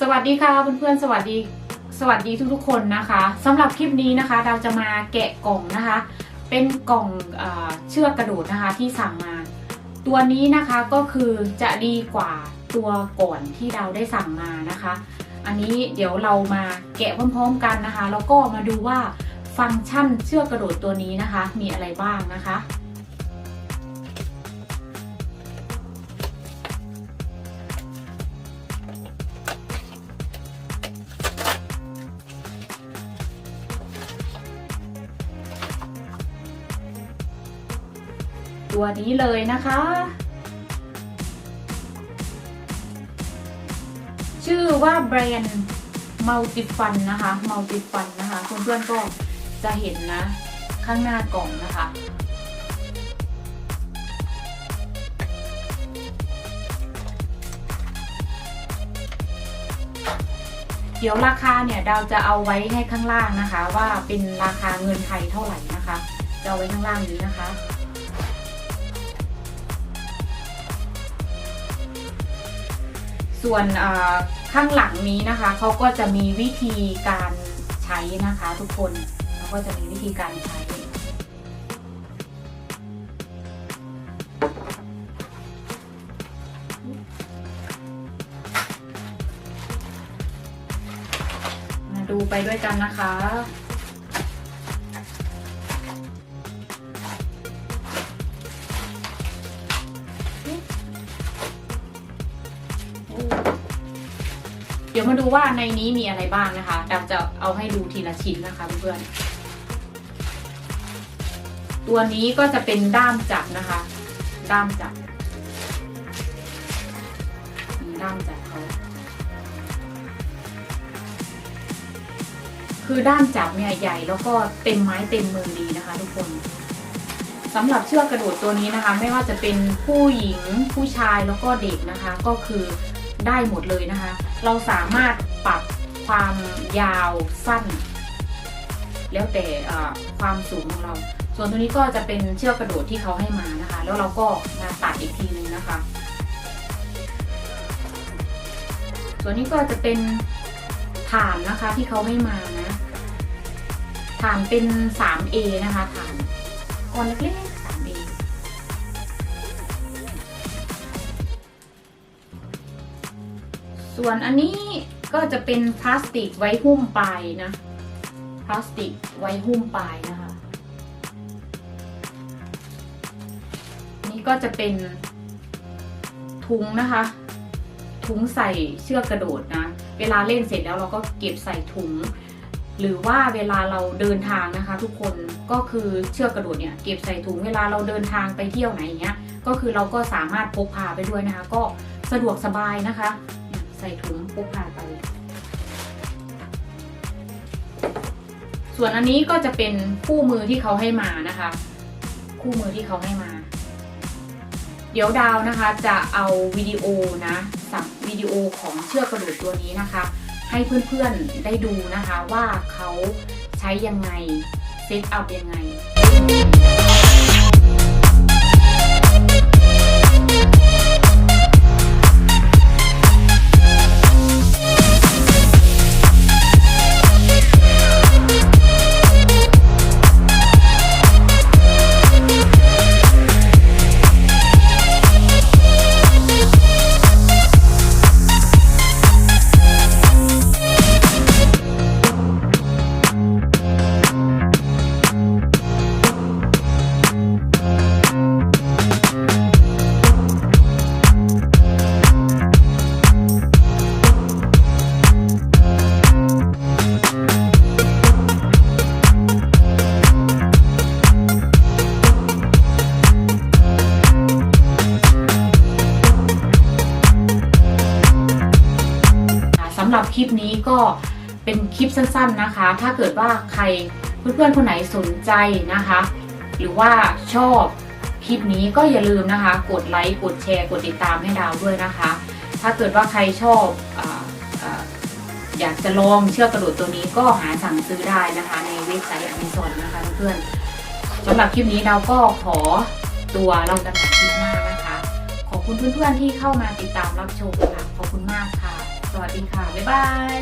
สวัสดีค่ะเพื่อนๆสวัสดีสวัสดีทุกๆคนนะคะสำหรับคลิปนี้นะคะ เราจะมาแกะกล่องนะคะ เป็นกล่องเออเชือกกระโดดนะคะที่สั่งมา ตัวนี้นะคะก็คือจะดีกว่าตัวก่อนที่เราได้สั่งมานะคะ อันนี้เดี๋ยวเรามาแกะพร้อมๆกันนะคะแล้วก็มาดูว่าฟังก์ชันเชือกกระโดดตัวนี้นะคะ มีอะไรบ้างนะคะ ตัวนี้เลยนะคะ ชื่อว่าแบรนด์ Multifun นะคะ Multifun นะคะเพื่อนๆก็จะเห็นนะข้างหน้ากล่องนะคะเดี๋ยวราคาเนี่ยดาวจะเอาไว้ให้ข้างล่างนะคะ ว่าเป็นราคาเงินไทยเท่าไหร่นะคะ จะเอาไว้ข้างล่างนี้นะคะ ส่วนข้างหลังนี้นะคะเขาก็จะมีวิธีการใช้นะคะ ทุกคนเขาก็จะมีวิธีการใช้มาดูไปด้วยกันนะคะ เดี๋ยวมาดูว่าในนี้มีอะไรบ้างนะคะดาวจะเอาให้ดูทีละชิ้นนะคะเพื่อนๆตัวนี้ก็จะเป็นด้ามจับนะคะ ด้ามจับนี่ด้ามจับเขาคือด้ามจับเนี่ยใหญ่แล้วก็เต็มไม้เต็มมือดีนะคะทุกคนสำหรับเชือกกระโดดตัวนี้นะคะ ไม่ว่าจะเป็นผู้หญิงผู้ชายแล้วก็เด็กนะคะ ก็คือ ได้หมดเลยนะคะ เราสามารถปรับความยาวสั้น แล้วแต่ความสูงของเรา ส่วนตัวนี้ก็จะเป็นเชือกกระโดดที่เขาให้มานะคะ แล้วเราก็มาตัดอีกทีนึงนะคะ ส่วนนี้ก็จะเป็นฐานนะคะที่เขาให้มานะฐานเป็น 3A นะคะฐานก้อนเล็ก ส่วนอันนี้ก็จะเป็นพลาสติกไว้หุ้มปลายนะ พลาสติกไว้หุ้มปลายนะคะ นี่ก็จะเป็นถุงนะคะ ถุงใส่เชือกกระโดดนะ เวลาเล่นเสร็จแล้วเราก็เก็บใส่ถุง หรือว่าเวลาเราเดินทางนะคะ ทุกคน ก็คือเชือกกระโดดเนี่ยเก็บใส่ถุง เวลาเราเดินทางไปเที่ยวไหนอย่างเงี้ย ก็คือเราก็สามารถพกพาไปด้วยนะคะ ก็สะดวกสบายนะคะ ใส่ถุงพกพาไป ส่วนอันนี้ก็จะเป็นคู่มือที่เขาให้มานะคะ คู่มือที่เขาให้มา เดี๋ยวดาวนะคะจะเอาวิดีโอนะสับวิดีโอของเชือกกระโดดตัวนี้นะคะ ให้เพื่อนๆได้ดูนะคะว่าเขาใช้ยังไงเซตอัพยังไง ลิปนี้ก็เป็นคลิปสั้นๆนะคะ ถ้าเกิดว่าใครเพื่อนๆคนไหนสนใจนะคะ หรือว่าชอบคลิปนี้ก็อย่าลืมนะคะ กดไลค์กดแชร์กดติดตามให้ดาวด้วยนะคะ ถ้าเกิดว่าใครชอบอออยากจะลองเชือกกระโดดตัวนี้ก็หาสั่งซื้อได้นะคะ ในเว็บไซต์อ m ม z o n นะคะเพื่อนๆสำหรับคลิปนี้เราก็ขอตัวเราจะหาคลิปหน้านะคะ ขอบคุณเพื่อนๆที่เข้ามาติดตามรับชมค่ะขอบคุณมากค่ะ สวัสดีค่ะ บ๊ายบาย